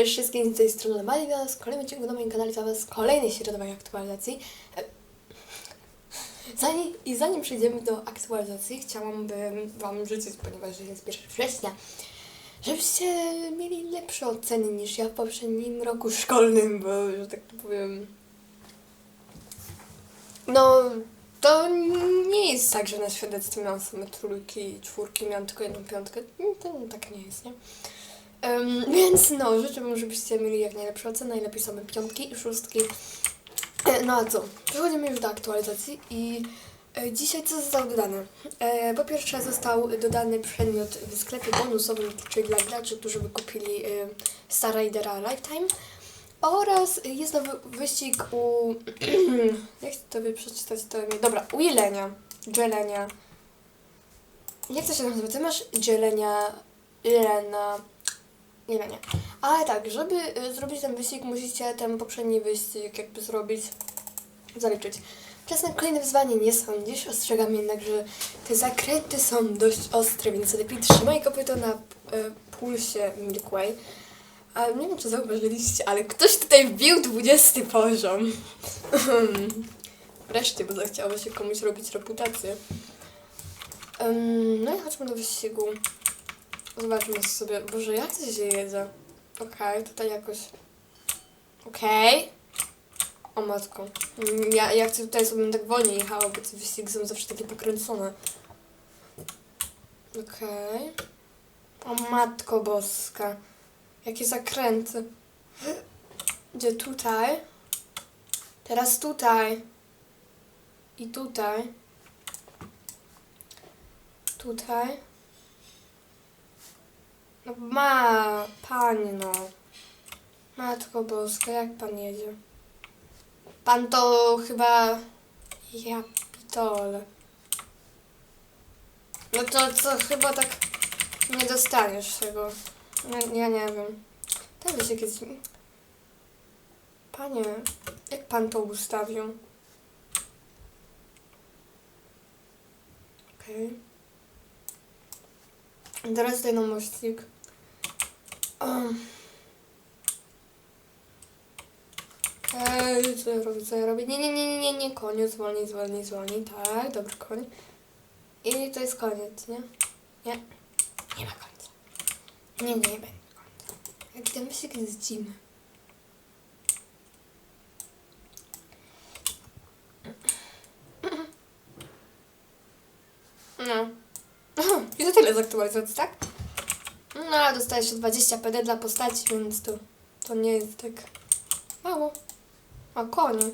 Cześć wszystkim, z tej strony Malia, z kolejnym odcinku na moim kanale dla Was kolejnej środowej aktualizacji. E, Zanim, I zanim przejdziemy do aktualizacji, chciałabym Wam życzyć, ponieważ jest 1 września, żebyście mieli lepsze oceny niż ja w poprzednim roku szkolnym, bo, że tak powiem, no, to nie jest tak, że na świadectwie miałam same trójki i czwórki, miałam tylko jedną piątkę. To tak nie jest, nie? Em, więc no, życzę Wam, żebyście mieli jak najlepsze oceny, najlepiej same piątki i szóstki. E, no a co? Przechodzimy już do aktualizacji i e, dzisiaj co zostało dodane? E, po pierwsze został dodany przedmiot w sklepie bonusowym, czyli dla graczy, którzy wykupili e, Star Raidera Lifetime oraz jest nowy wyścig u... jak to by przeczytać to imię? Dobra, u Jelenia. Jelenia. Jak to się nazywa? Ty masz Jelenia... Jelena... Jelenia. Ale tak, żeby y, zrobić ten wyścig, musicie ten poprzedni wyścig jakby zrobić, zaliczyć. Czas na kolejne wyzwanie nie sądzisz, ostrzegam jednak, że te zakręty są dość ostre, więc lepiej trzymaj kopyto na y, pulsie Milkway. A nie wiem, czy zauważyliście, ale ktoś tutaj wbił 20 poziom. Wreszcie, bo zachciało się komuś robić reputację. No i chodźmy do wyścigu. Zobaczmy sobie. Boże, jak to się jedzie? Okej, tutaj jakoś... Okej. O matko. Ja, chcę tutaj sobie tak wolniej jechała, bo te wyścigi są zawsze takie pokręcone. Okej. O matko boska. Jakie zakręty. Gdzie tutaj? Teraz tutaj. I tutaj. Tutaj. No ma, pani no. Matko Boska, jak pan jedzie? Pan to chyba... Ja pitole. No to co, chyba tak nie dostaniesz tego. Ja, ja nie wiem. Ten się kiedyś... Panie, jak pan to ustawił? Okej. Teraz tutaj na mościk. Ej, co ja robię, co ja robię? Nie, nie, nie, nie, nie, nie, koniec, zwolnij, zwolnij, zwolnij, tak, dobry koń. I to jest koniec, nie? Nie, nie ma końca. Nie, nie będzie końca. Jaki ten myślnik jest dziwny. No. I to tyle z aktualizacji, tak? No, ale dostajesz 20 PD dla postaci, więc to, to nie jest tak mało. A konie.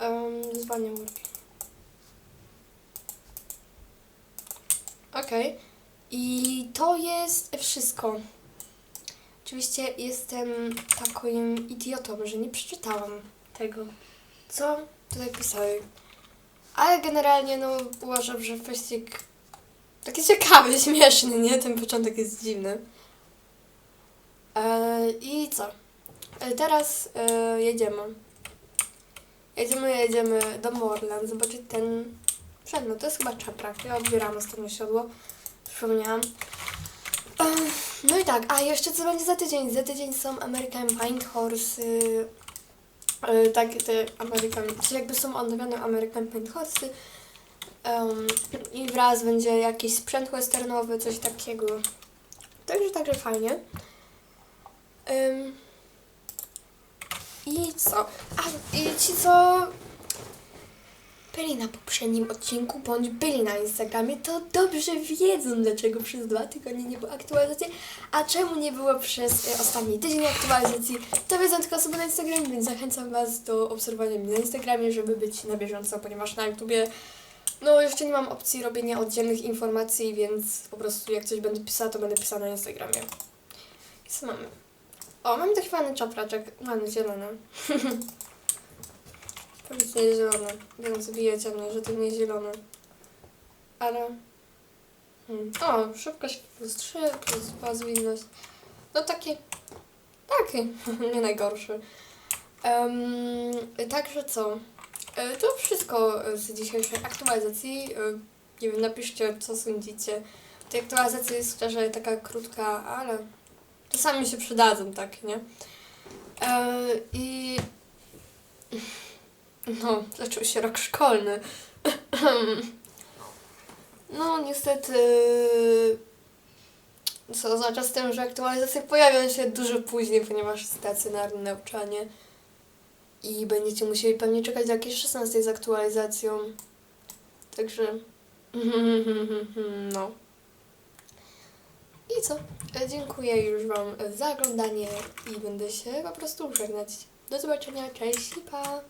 um, zwalniam worki. Okej. I to jest wszystko. Oczywiście jestem takim idiotą, że nie przeczytałam tego, co tutaj pisali. Ale generalnie, no, uważam, że wyścig taki ciekawy, śmieszny, nie? Ten początek jest dziwny. E, I co? E, teraz e, jedziemy. Jedziemy, jedziemy do Morland, zobaczyć ten przedmiot. To jest chyba czaprak. Ja odbieram ostatnio siodło. Przypomniałam. No i tak, a jeszcze co będzie za tydzień? Za tydzień są American Paint Horse. E, tak, te American, czyli jakby są odnowione American Paint Horse. Um, I wraz będzie jakiś sprzęt westernowy, coś takiego. Także, także fajnie. Um, I co? A, i ci co byli na poprzednim odcinku, bądź byli na Instagramie, to dobrze wiedzą, dlaczego przez dwa tygodnie nie było aktualizacji, a czemu nie było przez e, ostatni tydzień aktualizacji, to wiedzą tylko osoby na Instagramie, więc zachęcam Was do obserwowania mnie na Instagramie, żeby być na bieżąco, ponieważ na YouTubie no, jeszcze nie mam opcji robienia oddzielnych informacji, więc po prostu jak coś będę pisała, to będę pisała na Instagramie. I co mamy? O, mamy taki fajny czapraczek. Mamy zielony. Powiedz nie zielony, więc bijecie mnie, że to nie zielony. Ale... Hmm. O, szybkość plus 3, plus 2 zwinność. No taki... Taki, nie najgorszy. Um, także co? E, To wszystko z dzisiejszej aktualizacji. E, Nie wiem, napiszcie, co sądzicie. Ta aktualizacja jest szczerze taka krótka, ale czasami się przydadzą, tak, nie? E, I no, zaczął się rok szkolny. No, niestety, co oznacza z tym, że aktualizacje pojawią się dużo później, ponieważ stacjonarne nauczanie i będziecie musieli pewnie czekać do jakiejś 16 z aktualizacją. Także, no. I co? E, Dziękuję już Wam za oglądanie i będę się po prostu żegnać. Do zobaczenia, cześć pa!